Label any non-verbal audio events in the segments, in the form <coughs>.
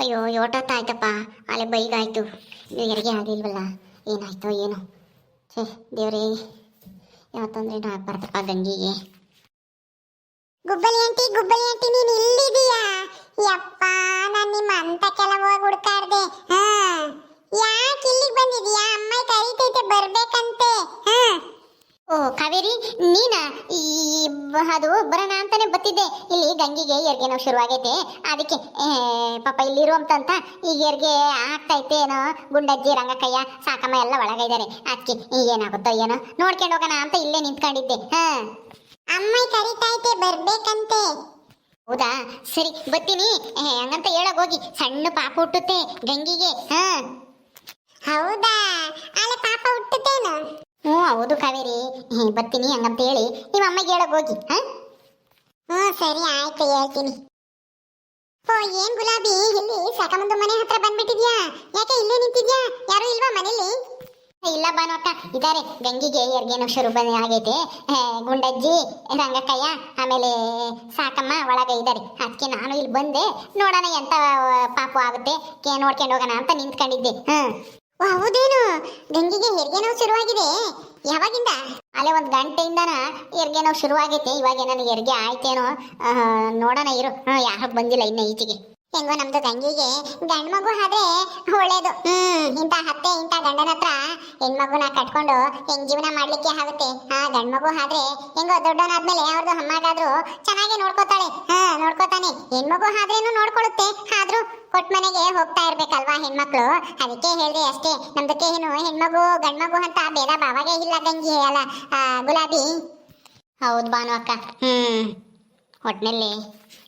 ಅಯ್ಯೋ ಯೋಟತ್ತ ಆಯ್ತಪ್ಪ. ಅಲ್ಲೇ ಬೈಗಾಯ್ತು ಆಯ್ತು. ಹೆರಿಗೆ ಆಗಿಲ್ವಲ್ಲ ಏನಾಯ್ತೋ ಏನೋ. ಛೇ ದೇವ್ರೇ. ಯಾವತ್ತಂದ್ರೆ ಆಗ್ಬಾರ್ದಪ್ಪ ಗಂಗಿಗೆ. ಗುಬ್ಬಲಿ ಆಂಟಿ ಗುಬ್ಬಲಿ ಆಂಟಿ ನೀನು ಇಲ್ಲಿದೀಯಾ ಯಪ್ಪ ನಾನು ನಿಮ್ಮ ಅಂತ ಕೆಲವು ಹುಡುಕಾಡ್ದೆ. ಹಾ. ಯಾಕೆ ಇಲ್ಲಿಗೆ ಬಂದಿದೀಯಾ ಅಮ್ಮ ಕರೀತೈತೆ ಬರ್ಬೇಕಂತೆ. ಹಾ. ಓ ಕಾವೇರಿ ಅದು ಬರೋಣ ಅಂತಾನೆ ಬತ್ತಿದ್ದೆ ಇಲ್ಲಿ ಗಂಗಿಗೆ ಎರ್ಗೆ ನೋವು ಶುರುವಾಗೈತೆ. ಅದಕ್ಕೆ ಪಾಪ ಇಲ್ಲಿರುವಂತಂತ ಈಗ ಎರ್ಗೆ ಆಗ್ತೈತೆ ಏನೋ ಗುಂಡಜ್ಜಿ ರಂಗಕಯ್ಯ ಸಾಕಮ್ಮ ಎಲ್ಲ ಒಳಗಿದ್ದಾರೆ ಅದಕ್ಕೆ ಏನಾಗುತ್ತೋ ಏನೋ ನೋಡ್ಕೊಂಡು ಹೋಗೋಣ ಅಂತ ಇಲ್ಲೇ ನಿಂತ್ಕೊಂಡಿದ್ದೆ. ಹಾ. ಅಮ್ಮ ಕರಿತೈತೆ ಬರ್ಬೇಕಂತೆ. ಹೌದಾ? ಸರಿ ಬತ್ತೀನಿ ಹಂಗಂತ ಹೇಳಕ್ ಹೋಗಿ. ಸಣ್ಣ ಪಾಪ ಹುಟ್ಟುತ್ತೆ ಗಂಗಿಗೆ. ಹ. ಹೌದಾ? ಅಲ್ಲ ಪಾಪ ಹುಟ್ಟುತ್ತೇನು? ಹೌದು ಕಾವೇರಿ. ಬರ್ತೀನಿ ಹಂಗಂತ ಹೇಳಿ ನಿಮ್ಮ ಅಮ್ಮಗೆ ಹೇಳಕ್ ಹೋಗಿ ಹಾ? ಹ್ಞೂ ಸರಿ ಆಯ್ತು ಹೇಳ್ತೀನಿ. ಓ ಏನ್ ಗುಲಾಬಿ ಇಲ್ಲಿ ಸಾಕಮಂದು ಮನೆ ಹತ್ರ ಬಂದ್ಬಿಟ್ಟಿದ್ಯಾ? ಯಾಕೆ ಇಲ್ಲೇ ನಿಂತಿದ್ಯಾ? ಯಾರು ಇಲ್ವಾ ಮನೇಲಿ? ಇಲ್ಲ ಬಾನೋಟ ಇದಾರೆ ಗಂಗಿಗೆ ಎರ್ಗೇನೋ ಶುರು ಬಂದ ಆಗೈತೆ. ಗುಂಡಜ್ಜಿ ರಂಗಕ್ಕಯ್ಯ ಆಮೇಲೆ ಸಾಕಮ್ಮ ಒಳಗೆ ಇದ್ದಾರೆ ಅದಕ್ಕೆ ನಾನು ಇಲ್ಲಿ ಬಂದೆ ನೋಡೋಣ ಎಂತ ಪಾಪು ಆಗುತ್ತೆ ನೋಡ್ಕೊಂಡು ಹೋಗೋಣ ಅಂತ ನಿಂತ್ಕೊಂಡಿದ್ದೆ ಓ, ಹೌದೇನು? ಗಂಗಿಗೆ ಹೆರಿಗೆ ನೋವು ಶುರುವಾಗಿದೆ. ಯಾವಾಗಿಂದ? ಅಲ್ಲೇ ಒಂದು ಗಂಟೆಯಿಂದನ ಹೆರಿಗೆ ನೋವು ಶುರುವಾಗೈತೆ. ಇವಾಗ ನನಗೆ ಹೆರಿಗೆ ಆಯ್ತೇನೋ? ನೋಡೋಣ ಇರು. ಯಾರು ಬಂದಿಲ್ಲ ಇನ್ನು ಈಚೆಗೆ. ಹೆಂಗೋ ನಮ್ದು ಗಂಗಿಗೆ ಗಂಡ್ ಮಗು ಆದ್ರೆ ಒಳ್ಳೇದು. ಹ್ಮ್ ಇಂತ ಹತ್ತೆ ಇಂತ ಗಂಡನ ಹತ್ರ ಹೆಣ್ಮಗುನ ಕಟ್ಕೊಂಡು ಹೆಂಗ್ ಜೀವನ ಮಾಡ್ಲಿಕ್ಕೆ ಆಗುತ್ತೆ? ಆ ಗಂಡ್ ಮಗು ಆದ್ರೆ ಹೆಂಗೋ ದೊಡ್ಡವನಾದ್ಮೇಲೆ ಅವ್ರದ್ದು ಅಮ್ಮಗಾದ್ರು ಚೆನ್ನಾಗಿ ನೋಡ್ಕೋತಾಳೆ. ಹಾ ನೋಡ್ಕೋತಾನೆ. ಹೆಣ್ಮಗು ಆದ್ರೇನು ನೋಡ್ಕೊಳುತ್ತೆ. ಆದ್ರೂ ಕೊಟ್ಟ ಮನೆಗೆ ಹೋಗ್ತಾ ಇರ್ಬೇಕಲ್ವಾ ಹೆಣ್ಮಕ್ಳು? ಅದಕ್ಕೆ ಹೇಳಿದೆ ಅಷ್ಟೇ. ನಮ್ದಕ್ಕೆ ಏನು ಹೆಣ್ಮಗು ಗಂಡ್ಮಗು ಅಂತ ಭೇದ ಬಾವಾಗೆ ಇಲ್ಲ ಗಂಗಿ ಅಲ್ಲ ಆ, ಗುಲಾಬಿ. ಹೌದು ಬಾನು ಅಕ್ಕ. ಹ್ಮ್. ಒಟ್ನಲ್ಲಿ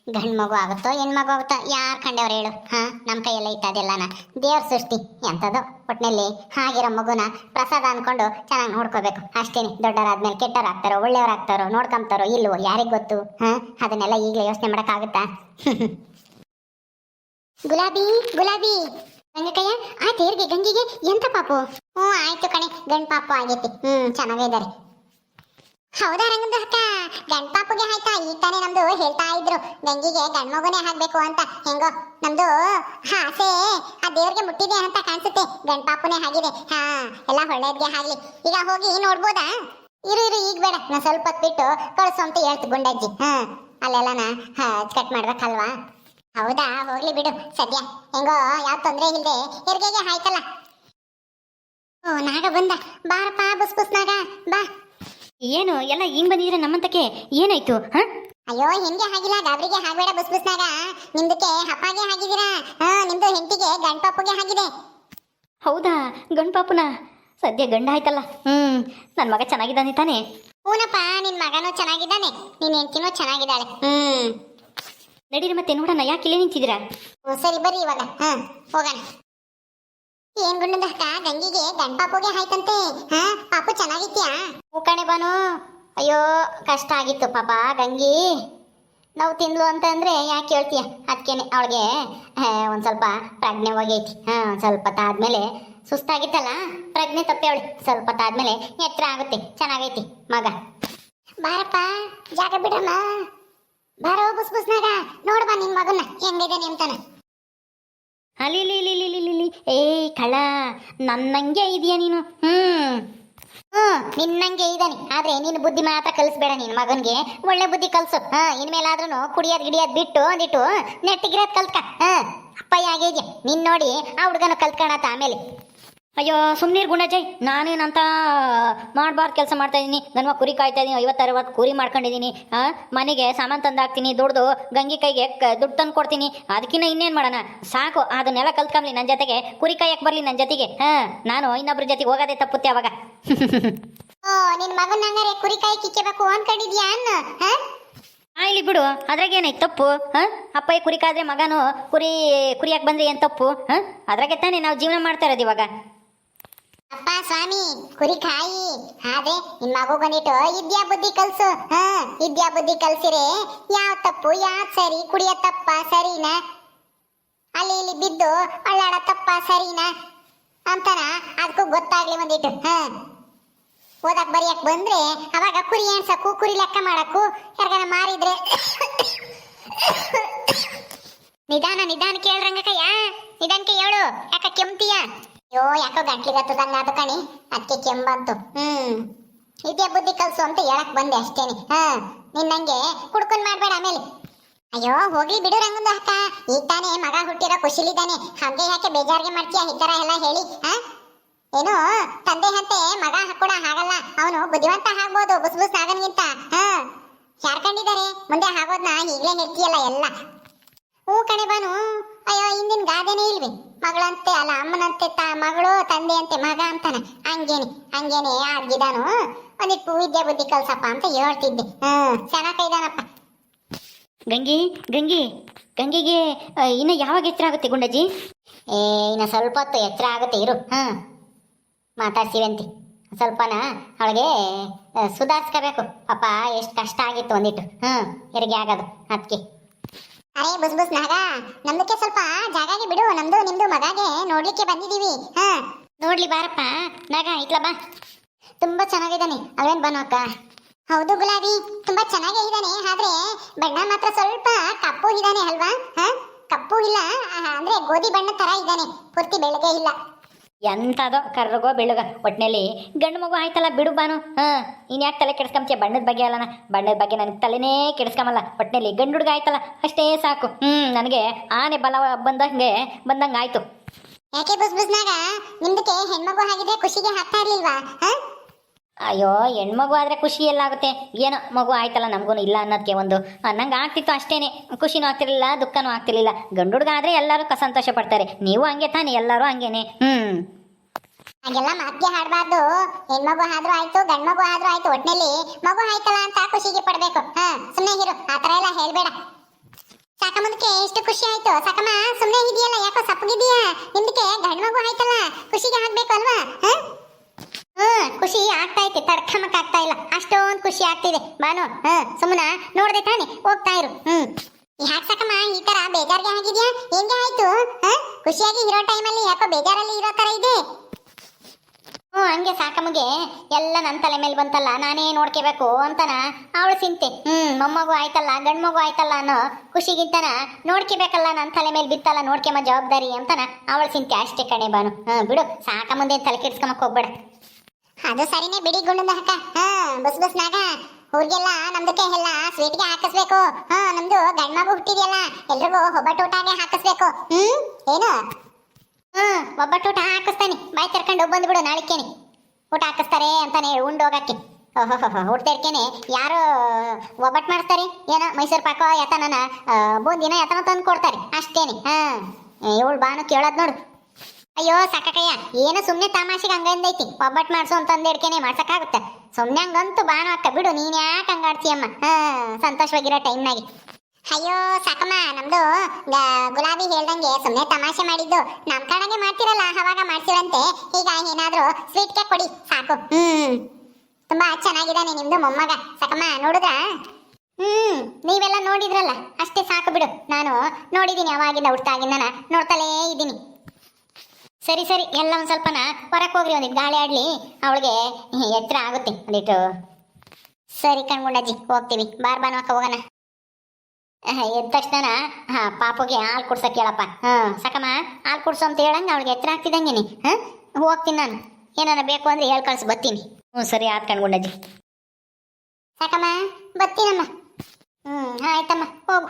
ಗಂಡು ಮಗು ಆಗುತ್ತೋ ಹೆಣ್ಮಗು ಆಗುತ್ತೋ, ಯಾರು ಕಂಡವ್ರು ಹೇಳು? ಹಾ ನಮ್ಮ ಕೈಯೆಲ್ಲ ಇತ್ತದೆಲ್ಲನ? ದೇವ್ರ ಸೃಷ್ಟಿ ಎಂಥದ್ದು ಒಟ್ನಲ್ಲಿ ಹಾಗಿರೋ ಮಗುನ ಪ್ರಸಾದ ಅನ್ಕೊಂಡು ಚೆನ್ನಾಗಿ ನೋಡ್ಕೋಬೇಕು. ಅಷ್ಟೇನೆ, ದೊಡ್ಡವರಾದ್ಮೇಲೆ ಕೆಟ್ಟವರಾಗ್ತಾರೋ, ಒಳ್ಳೆಯವರಾಗ್ತಾರೋ ನೋಡ್ಕೊಂತಾರೋ ಇಲ್ವೋ, ಯಾರಿಗೆ ಗೊತ್ತು? ಹಾ, ಅದನ್ನೆಲ್ಲ ಈಗಲೇ ಯೋಚನೆ ಮಾಡೋಕ್ಕಾಗುತ್ತಾ? <laughs> ಗುಲಾಬಿ ಗುಲಾಬಿ! ಗಂಗಕಯ್ಯ ಆ ತೇರಿಗೆ ಗಂಗಿಗೆ. ಎಂತ ಪಾಪು? ಹ್ಞೂ, ಆಯ್ತು ಕಣೆ, ಗಂಡ್ ಪಾಪು ಆಗೈತಿ. ಹ್ಮ್ ಚೆನ್ನಾಗಿದ್ದಾರೆ ಹೌದಾ ರಂಗಂದು ಅಕ್ಕ? ಗಂಡ್ಪಾಪುಗೆ ಆಯ್ತಾ? ಈಗ ತಾನೇ ನಮ್ದು ಹೇಳ್ತಾ ಇದ್ರು. ಗಂಗಿಗೆ ಗಂಡ್ ಹಾಕ್ಬೇಕು ಅಂತ. ಹೆಂಗೋ, ನಮ್ದು ಆಸೆ. ಆ ದೇವ್ರಿಗೆ ಮುಟ್ಟಿದೆ ಅಂತ ಕಾಣಿಸುತ್ತೆ. ಗಂಡ್ ಪಾಪುನೇ ಆಗಿದೆ. ಹಾ, ಎಲ್ಲ ಒಳ್ಳೇದ್ಗೆ ಆಗ್ಲಿ. ಈಗ ಹೋಗಿ ನೋಡ್ಬೋದಾ? ಇರು ಇರು, ಈಗ ಬೇಡ. ನಾ ಸ್ವಲ್ಪ ಬಿಟ್ಟು ಕಳ್ಸು ಅಂತ ಹೇಳ್ತು ಗುಂಡಜ್ಜಿ. ಹಾ, ಅಲ್ಲೆಲ್ಲನ ಕಟ್ ಮಾಡ್ಬೇಕಲ್ವಾ? ಹೌದಾ? ಹೋಗ್ಲಿ ಬಿಡು, ಸದ್ಯ. ಹೆಂಗೋ, ಯಾವ ತೊಂದ್ರೆ ಇಲ್ಲದೆ ಹೆರಿಗೆಗೆ ಆಯ್ತಲ್ಲ ಓ, ನಾಗ ಬಂದ. ಬಾರಪ್ಪ ಬುಸ್ ಬುಸ್ ನಾಗ ಬಾ. ಏನು? ಎಲ್ಲ ಹಿಂಗ್ ಬಂದಿದ್ರೆ ನಮ್ಮಂತಕ್ಕೆ? ಏನಾಯ್ತು ಹ? ಅಯ್ಯೋ ಹೆಂಗೆ ಆಗಿಲ್ಲ. ಗಾಬರಿಗೆ ಹಾಗಬೇಡ ಬುಸ್ ಬುಸ್ನಾಗ. ನಿಮ್ದಕ್ಕೆ ಹಪ್ಪಾಗೆ ಹಾಗಿದ್ದೀರಾ? ಹಾ ನಿಮ್ದು ಹೆಂಡತಿಗೆ ಗಂಡಪಾಪುಗೆ ಆಗಿದೆ ಹೌದಾ? ಗಂಡಪಾಪುನ? ಸದ್ಯ ಗಂಡ ಆಯ್ತಲ್ಲ. ಹ್ಮ್ ನನ್ ಮಗ ಚೆನ್ನಾಗಿದ್ದಾನೆ ತಾನೆ? ಹೂನಪ್ಪ ನಿನ್ ಮಗನೂ ಚೆನ್ನಾಗಿದ್ದಾನೆ. ನಿನ್ ಹೆಂಡತಿನೂ ಚೆನ್ನಾಗಿದ್ದಾಳೆ. ಹ್ಮ್. ನಡೀರಿ ಮತ್ತೆ ನೋಡೋಣ ಯಾಕೆ ಇಲ್ಲೇ ನಿಂತಿದ್ದೀರಾ? ಸರಿ ಬರ್ರಿ ಇವಾಗ. ಹಾ ಹೋಗೋಣ. ಏನ್ ಗುಂಡದ ಅಕ್ಕ? ಗಂಗಿಗೆ ಪಾಪುಗೆ ಆಯ್ತಂತೆ. ಹಾ ಪಾಪು ಚೆನ್ನಾಗಿತ್ಯಾ ಕಣೆ ಬಾನು ಅಯ್ಯೋ ಕಷ್ಟ ಆಗಿತ್ತು ಪಾಪ ಗಂಗಿ. ನಾವು ತಿಂದ್ಲು ಅಂತಂದ್ರೆ ಯಾಕೆ ಹೇಳ್ತೀಯ ಅದಕ್ಕೇನೆ ಅವಳಿಗೆ ಒಂದು ಸ್ವಲ್ಪ ಪ್ರಜ್ಞೆ ಹೋಗೈತಿ. ಹಾಂ ಒಂದ್ ಸ್ವಲ್ಪ ತಾದ್ಮೇಲೆ ಸುಸ್ತಾಗಿತ್ತಲ್ಲ? ಪ್ರಜ್ಞೆ ತಪ್ಪಿ ಅವಳಿ ಸ್ವಲ್ಪ ತಾದ್ಮೇಲೆ ಎತ್ತರ ಆಗುತ್ತೆ. ಚೆನ್ನಾಗೈತಿ ಮಗ. ಬಾರಪ್ಪ ಜಾಗ ಬಿಡಮ್ಮ. ಬಾರೋ ಬುಸ್ ಬುಸ್ನಾಗ. ನೋಡ್ಬಾ ನಿನ್ ಮಗನ್ನ. ಹೆಂಗಿದೆ ನಿಮ್ತನ? ಅಲ್ಲಿ ಏಯ್ ಕಳ, ನನ್ನಂಗೆ ಇದೆಯಾ ನೀನು. ಹ್ಮ್. ಹ್ಮ್, ನಿನ್ನಂಗೆ ಇದ್ದಾನೆ. ಆದ್ರೆ ನೀನು ಬುದ್ಧಿ ಮಾತ್ರ ಕಲಿಸ್ಬೇಡ ನಿನ್ ಮಗನಿಗೆ. ಒಳ್ಳೆ ಬುದ್ಧಿ ಕಲ್ಸು. ಹಾ ಇನ್ಮೇಲಾದ್ರೂ ಕುಡಿಯೋದ್ ಗಿಡಿಯೋದ್ ಬಿಟ್ಟು ಒಂದಿಟ್ಟು ನೆಟ್ಟಿಗಿರೋದ್ ಕಲ್ತ್ಕ. ಹಾ, ಅಪ್ಪಯ್ಯ ಆಗಿದ್ಯಾ ನಿನ್ ನೋಡಿ ಆ ಹುಡುಗನ ಕಲ್ತ್ಕೊಳತ್ತ ಆಮೇಲೆ. ಅಯ್ಯೋ ಸುಮ್ನೀರ್ ಗುಣಜಯ್. ನಾನೇನಂತ ಮಾಡಬಾರ್ದು ಕೆಲಸ ಮಾಡ್ತಾ ಇದ್ದೀನಿ. ಗನ್ವ ಕುರಿ ಕಾಯ್ತಾ ಇದ್ದೀನಿ. ಐವತ್ತರವತ್ತು ಕುರಿ ಮಾಡ್ಕೊಂಡಿದ್ದೀನಿ. ಮನೆಗೆ ಸಾಮಾನು ತಂದು ಹಾಕ್ತೀನಿ ದುಡ್ದು ಗಂಗೆ ಕೈಗೆ ಕ- ದುಡ್ಡು ತಂದು ಕೊಡ್ತೀನಿ. ಅದಕ್ಕಿಂತ ಇನ್ನೇನು ಮಾಡೋಣ? ಸಾಕು ಅದನ್ನೆಲ್ಲ ಕಲ್ತ್ಕೊಂಬ್ಲಿ ನನ್ನ ಜೊತೆಗೆ. ಕುರಿ ಕಾಯಕ್ಕೆ ಬರಲಿ ನನ್ನ ಜೊತೆಗೆ. ಹಾಂ ನಾನು ಇನ್ನೊಬ್ರ ಜೊತೆಗೆ ಹೋಗೋದೇ ತಪ್ಪುತ್ತೆ ಅವಾಗ. <laughs> ಓ ನಿನ್ನ ಮಗನ ಹಂಗಾರೆ ಕುರಿ ಕಾಯಿ ಕಿಕ್ಕಬೇಕು ಅನ್ಕೊಂಡಿದ್ಯಾ ಹಾ? ಇಲ್ಲಿ ಬಿಡು. ಅದ್ರಾಗ ಏನಾಯ್ತು? ತಪ್ಪು. ಹಾಂ? ಅಪ್ಪಯ್ಯ ಕುರಿ ಕಾದ್ರೆ ಮಗನು ಕುರಿ ಕುರಿಯಾಕೆ ಬಂದ್ರೆ ಏನು ತಪ್ಪು? ಹಾಂ? ಅದ್ರಾಗೆ ತಾನೇ ನಾವು ಜೀವನ ಮಾಡ್ತಾ ಇರೋದು ಇವಾಗ. ಅಪ್ಪ, ಸ್ವಾಮಿ, ಕುರಿ ಕಾಯಿ. ಆದ್ರೆ ನಿಮ್ಮ ಮಗು ಬಂದಿಟ್ಟು ಇದ್ಯಾ ಬುದ್ಧಿ ಕಲ್ಸು. ಹಾ ವಿದ್ಯಾ ಬುದ್ಧಿ ಕಲ್ಸಿರೆ ಯಾವ ತಪ್ಪು, ಯಾವ ಸರಿ, ಕುಡಿಯ ತಪ್ಪ ಸರಿನಾ? ಅಲ್ಲಿ ಇಲ್ಲಿ ಬಿದ್ದು ಅಳ್ಳಾಡ ತಪ್ಪ ಸರಿನಾ? ಅಂತನ ಅದಕ್ಕೂ ಗೊತ್ತಾಗ್ಲಿ ಒಂದಿಟ್ಟು ಹಾ. ಓದಕ್ ಬರಿಯಕ್ ಬಂದ್ರೆ ಅವಾಗ ಕುರಿ ಎಣ್ಸಕ್ಕು ಕುರಿ ಲೆಕ್ಕ ಮಾಡಕ್ಕು ಯಾರಿಗಾನ ಮಾರಿದ್ರೆ <coughs> ನಿಧಾನ ನಿಧಾನ ಕೇಳ್ರಂಗಕ್ಕಯ್ಯ. ನಿಧಾನಕ್ಕೆ ಹೇಳು ಯಾಕ ಕೆಮ್ತೀಯ? ಅಯ್ಯೋ, ಯಾಕೋ ಗಂಟ್ಲಿಗೆ ಅದು ಕಣಿ. ಅದಕ್ಕೆ ಕೆಂಬಂತು. ಹ್ಮ್. ಇದೇ ಬುದ್ಧಿ ಕಲ್ಸು ಅಂತ ಹೇಳಕ್ ಬಂದೆ ಅಷ್ಟೇನೆ. ಹಾ. ನಿನ್ನಂಗೆ ಕುಡ್ಕೊಂಡ್ ಮಾಡ್ಬೇಡ ಆಮೇಲೆ. ಅಯ್ಯೋ, ಹೋಗ್ಲಿ ಬಿಡು ರಂಗಂದು ಅಕ್ಕ. ಈಗ ತಾನೇ ಮಗ ಹುಟ್ಟಿರೋ ಖುಷಿಲಿದ್ದಾನೆ ಹಾಗೆ ಯಾಕೆ ಬೇಜಾರಿಗೆ ಮಾಡ್ತೀಯ? ಈ ತರ ಎಲ್ಲ ಹೇಳಿ, ಹಾ? ಏನು, ತಂದೆ ಹಂತೆ ಮಗ ಕೂಡ ಹಾಗಲ್ಲ. ಅವನು ಬುದ್ಧಿವಂತ ಆಗ್ಬೋದು ಬುಸ್ ಬುಸ್ ಆಗನ್ಗಿಂತ. ಹಾ. ಯಾರ್ಕೊಂಡಿದ್ದಾರೆ ಮುಂದೆ ಆಗೋದ್ನ ಈಗಲೇ ಹೇಳ್ತೀಯಲ್ಲ ಎಲ್ಲ. ಹ್ಞೂ ಕಣೆ ಬಾನು ಅಯ್ಯೋ ಹಿಂದಿನ ಗಾದೆನೇ ಇಲ್ವಿ. ಮಗಳಂತೆ ಅಲ್ಲ ಅಮ್ಮನಂತೆ ತ ಮಗಳು ತಂದೆ ಅಂತೆ ಮಗ ಅಂತಾನೆ. ಹಂಗೇನೆ ಹಂಗೇನೆ ಆಡ್ಗಿದಾನು ಒಂದಿಟ್ಟು ವಿದ್ಯೆ ಬುದ್ಧಿ ಕಲ್ಸಪ್ಪ ಅಂತ ಹೇಳ್ತಿದ್ದೆ. ಹ್ಮ್ ಚೆನ್ನಾಗ ಇದಾನಪ್ಪ ಗಂಗಿ ಗಂಗಿ ಗಂಗಿಗೆ ಇನ್ನು ಯಾವಾಗ ಎಚ್ಚರ ಆಗುತ್ತೆ ಗುಂಡಜ್ಜಿ? ಏ ಇನ್ನು ಸ್ವಲ್ಪ ಹೊತ್ತು ಎಚ್ಚರ ಆಗುತ್ತೆ ಇರು. ಹಾಂ ಮಾತಾಡ್ತೀವಿ ಅಂತ ಸ್ವಲ್ಪನ ಅವಳಿಗೆ ಸುಧಾರಿಸ್ಕೋಬೇಕು. ಪಾಪ ಎಷ್ಟು ಕಷ್ಟ ಆಗಿತ್ತು ಒಂದಿಟ್ಟು. ಹ್ಞೂ ಹೆರಿಗೆ ಆಗೋದು ಅದಕ್ಕೆ ಅರೇ ಬುಸ್ ಬುಸ್ ನಾಗ ನಮ್ದಕ್ಕೆ ಸ್ವಲ್ಪ ಜಾಗಾಗೆ ಬಿಡು ನಮ್ದು ನಿಮ್ದು ಮಗಾಗೆ ನೋಡ್ಲಿಕ್ಕೆ ಬಂದಿದೀವಿ ಹಾ? ನೋಡ್ಲಿ ಬಾರಪ್ಪ ನಾಗ ಇಟ್ಲ ಬಾ. ತುಂಬಾ ಚೆನ್ನಾಗಿದ್ದಾನೆ ಅವೇನ್ ಬನ್ನು ಅಕ್ಕ ಹೌದು ಗುಲಾಬಿ ತುಂಬಾ ಚೆನ್ನಾಗೇ ಇದ್ದಾನೆ ಆದ್ರೆ ಬಣ್ಣ ಮಾತ್ರ ಸ್ವಲ್ಪ ಕಪ್ಪು ಇದ್ದಾನೆ ಅಲ್ವಾ ಹಾ? ಕಪ್ಪು ಇಲ್ಲ ಅಂದ್ರೆ ಗೋಧಿ ಬಣ್ಣ ತರ ಇದ್ದಾನೆ ಪೂರ್ತಿ ಬೆಳಗ್ಗೆ ಇಲ್ಲ. ಎಂಥದೋ ಕರ್ರಗೋ ಬೆಳಗ ಒಟ್ಟಿನಲ್ಲಿ ಗಂಡು ಮಗು ಆಯ್ತಲ್ಲ, ಬಿಡು ಬಾನು. ಹಾಂ ಇನ್ನು ಯಾಕೆ ತಲೆ ಕೆಡಿಸ್ಕೊಂತೀಯ ಬಣ್ಣದ ಬಗ್ಗೆ ಅಲ್ಲನ? ಬಣ್ಣದ ಬಗ್ಗೆ ನನಗೆ ತಲೆನೇ ಕೆಡಿಸ್ಕೊಂಬಲ್ಲ. ಒಟ್ಟಿನಲ್ಲಿ ಗಂಡು ಹುಡುಗ ಆಯ್ತಲ್ಲ, ಅಷ್ಟೇ ಸಾಕು. ಹ್ಮ್, ನನಗೆ ಆನೆ ಬಲ ಬಂದಂಗೆ ಬಂದಂಗೆ ಆಯ್ತು ಯಾಕೆ ಬುಸ್ ಬುಸ್ನಾಗ ನಿಮ್ದಕ್ಕೆ ಹೆಣ್ಮಗು ಆಗಿದೆ ಖುಷಿಗೆ ಹಾಕ್ತಾ ಇರ್ಲಿಲ್ವಾ? ಹಾ? ಅಯ್ಯೋ, ಹೆಣ್ಮಗು ಆದರೆ ಖುಷಿ ಎಲ್ಲ ಆಗುತ್ತೆ ಏನೋ ಮಗು ಆಯ್ತಲ್ಲ ನಮಗೂ ಇಲ್ಲ ಅನ್ನೋದಕ್ಕೆ ಒಂದು. ನಂಗೆ ಆಗ್ತಿತ್ತು ಅಷ್ಟೇನೆ. ಖುಷಿನೂ ಆಗ್ತಿರಲಿಲ್ಲ, ದುಃಖನೂ ಆಗ್ತಿರಲಿಲ್ಲ. ಗಂಡು ಹುಡುಗ ಆದರೆ ಎಲ್ಲರೂ ಕ ಸಂತೋಷ ಪಡ್ತಾರೆ. ನೀವು ಹಂಗೆ ತಾನೇ, ಎಲ್ಲರೂ ಹಂಗೇನೆ. ಹ್ಞೂ ಹಾಗೆಲ್ಲ ಮಾತ್ಗೆ ಹಾಡಬಾರ್ದು. ಹೆಣ್ಮಗು ಆದ್ರೂ ಆಯ್ತು, ಗಂಡ್ಮಗು ಆದ್ರೂ ಆಯ್ತು. ಒಟ್ನಲ್ಲಿ ಮಗು ಆಯ್ತಲ್ಲ ಅಂತ ಖುಷಿಗೆ ಪಡ್ಬೇಕು. ಹಾ ಸುಮ್ಮನೆ ಇರು. ಆ ಥರ ಎಲ್ಲ ಹೇಳ್ಬೇಡ. ಸಾಕಮ್ಮದಕ್ಕೆ ಎಷ್ಟು ಖುಷಿ ಆಯ್ತು. ಸಾಕಮ್ಮ ಸುಮ್ಮನೆ ಇದೆಯಲ್ಲ, ಯಾಕೋ ಸಪ್ಪಗಿದೆಯಾ ನಿಮ್ದಕ್ಕೆ ಗಂಡ್ಮಗು ಆಯ್ತಲ್ಲ, ಖುಷಿಗೆ ಆಗ್ಬೇಕು ಖುಷಿ ಆಗ್ತಾ ಐತೆ ತಡ್ಕಮಕ್ ಆಗ್ತಾ ಇಲ್ಲ. ಅಷ್ಟೊಂದು ಖುಷಿ ಆಗ್ತಿದೆ. ಬಾನು, ಹ, ಸುಮ್ಮನ ನೋಡ್ದೆ ತಾನೆ, ಹೋಗ್ತಾ ಇರು, ಹ್ಮ್. ಯಾಕೆ ಸಾಕಮ್ಮ, ಈ ತರ ಬೇಜಾರ್ಗೆ ಆಗಿದ್ಯಾ? ಹೆಂಗೆ ಆಯ್ತು? ಖುಷಿಯಾಗಿ ಇರೋ ಟೈಮಲ್ಲಿ ಯಾಕೋ ಬೇಜಾರಲ್ಲಿ ಇರೋ ತರ ಇದೆ. ಹ್ಞೂ ಹಂಗೆ ಸಾಕಮ್ಮಗೆ, ಎಲ್ಲ ನನ್ನ ತಲೆ ಮೇಲೆ ಬಂತಲ್ಲ, ನಾನೇ ನೋಡ್ಕೋಬೇಕು ಅಂತನ? ಅವಳು ಸಿಂತೆ ಹ್ಮ್, ಮೊಮ್ಮಗು ಆಯ್ತಲ್ಲ ಗಂಡು ಮಗು ಆಯ್ತಲ್ಲ ಅನ್ನೋ ಖುಷಿಗಿಂತನ ನೋಡ್ಕೋಬೇಕಲ್ಲ ನನ್ನ ತಲೆ ಮೇಲೆ ಬಿತ್ತಲ್ಲ ನೋಡ್ಕೊಂಬ ಜವಾಬ್ದಾರಿ ಅಂತನ? ಅವಳು ಸಿಂತೆ ಅಷ್ಟೇ ಕಣೆ ಬಾನು. ಹ್ಮ್ ಬಿಡು ಸಾಕ ಮುಂದೆ ತಲೆ ಕೆಡ್ಸ್ಕೊಂಬಕ್ ಹೋಗ್ಬೇಡ. ಅದು ಸರಿನೇ ಬಿಡಿ ಗುಂಡದ ಹಕ್ಕ. ಹಾ ಬಸ್ ಬಸ್ ನಾಗ ಊರಿಗೆಲ್ಲ ನಮ್ದಕ್ಕೆ ಎಲ್ಲ ಸ್ವೀಟ್ಗೆ ಹಾಕಿಸ್ಬೇಕು. ಹಾ ನಮ್ದು ಗಂಡ್ ಮಗು ಹುಟ್ಟಿದೆಯಲ್ಲ ಎಲ್ರಿಗೂ ಒಬ್ಬಟ್ಟು ಊಟಗೆ ಹಾಕಿಸ್ಬೇಕು. ಹ್ಮ್? ಏನು? ಹ್ಮ್ ಒಬ್ಬಟ್ಟು ಊಟ ಹಾಕಿಸ್ತಾನೆ. ಬಾಯ್ ತೆರ್ಕೊಂಡು ಬಂದ್ಬಿಡು ನಾಳಿಕೇನೆ ಊಟ ಹಾಕಿಸ್ತಾರೆ ಅಂತಾನೆ ಉಂಡು ಹೋಗಕ್ಕೆ. ಓಹೋ ಹುಡ್ತೇರ್ಕೇನೆ ಯಾರು ಒಬ್ಬಟ್ಟು ಮಾಡಿಸ್ತಾರೆ. ಏನೋ ಮೈಸೂರು ಪಾಕ ಯತನನ ಆ, ಬೂಂದಿನ ಯಾತನ ತಂದು ಕೊಡ್ತಾರೆ. ಅಷ್ಟೇನೆ. ಹಾ ಇವಳು ಬಾನು ಕೇಳೋದು ನೋಡು. ಅಯ್ಯೋ ಸಾಕಯ್ಯ ಏನು ಸುಮ್ಮನೆ ತಮಾಷೆಗೆ ಹಂಗಂದೈತಿ ಒಬ್ಬಟ್ಟು ಮಾಡ್ಸು ಅಂತ ಹಿಡ್ಕೇನೆ ಮಾಡ್ಸಕ್ಕಾಗುತ್ತೆ. ಸುಮ್ಮನೆ ಹಂಗಂತೂ ಬಾನು ಅಕ್ಕ, ಬಿಡು, ನೀನ್ ಯಾಕೆ ಹಂಗಾಡ್ತೀಯಮ್ಮ? ಸಂತೋಷವಾಗಿರ ಸಂತೋಷವಾಗಿರೋ ಟೈಮ್ನಾಗೆ. ಅಯ್ಯೋ, ಸಾಕಮ್ಮ, ನಮ್ದು ಗುಲಾಬಿ ಹೇಳ್ದಂಗೆ ಸುಮ್ಮನೆ ತಮಾಷೆ ಮಾಡಿದ್ದು. ನಮ್ ಕಡೆಗೆ ಮಾಡ್ತಿರಲ್ಲ, ಅವಾಗ ಮಾಡ್ತಿರಂತೆ ಈಗ ಏನಾದ್ರೂ ಸ್ವೀಟ್ ಕೇಕ್ ಕೊಡಿ, ಸಾಕು. ಹ್ಮ್. ತುಂಬಾ ಚೆನ್ನಾಗಿದ್ದಾನೆ ನಿಮ್ದು ಮೊಮ್ಮಗ. ಸಾಕಮ್ಮ, ನೋಡಿದ್ರಾ? ಹ್ಮ್, ನೀವೆಲ್ಲ ನೋಡಿದ್ರಲ್ಲ, ಅಷ್ಟೇ ಸಾಕು ಬಿಡು. ನಾನು ನೋಡಿದೀನಿ, ಅವಾಗಿಂದ ಹುಡ್ತಾಗಿಂದ ನೋಡ್ತಲೇ ಇದ್ದೀನಿ. ಸರಿ ಸರಿ, ಎಲ್ಲ ಒಂದು ಸ್ವಲ್ಪನ ಹೊರಕ್ಕೆ ಹೋಗ್ರಿ ಒಂದಿಟ್ಟು ಗಾಳಿ ಆಡ್ಲಿ. ಅವಳಿಗೆ ಎತ್ತರ ಆಗುತ್ತೆ, ಒಂದಿಟ್ಟು. ಸರಿ ಕಣ್ಗುಂಡಜ್ಜಿ ಹೋಗ್ತೀವಿ. ಬಾರ್ ಬಾನು ಹೋಗೋಣ. ಎದ್ದ ತಕ್ಷಣ ಹಾ, ಪಾಪುಗೆ ಹಾಲು ಕುಡ್ಸಕ್ಕೆ ಹೇಳಪ್ಪ. ಹಾಂ ಸಕಮ್ಮ, ಹಾಲು ಕುಡ್ಸು ಅಂತ ಹೇಳಂಗ ಅವಳಿಗೆ ಎತ್ತರ ಆಗ್ತಿದ್ದಂಗೆನಿ ಹಾಂ? ಹೋಗ್ತೀನಿ ನಾನು. ಏನಾರ ಬೇಕು ಅಂದರೆ ಹೇಳಿ ಕಳ್ಸಿ ಬರ್ತೀನಿ ಹ್ಞೂ ಸರಿ ಆತ್ ಕಣ್ಗುಂಡಜ್ಜಿ ಸಾಕಮ್ಮ ಬರ್ತೀನಮ್ಮ ಹ್ಞೂ ಆಯ್ತಮ್ಮ, ಹೋಗು.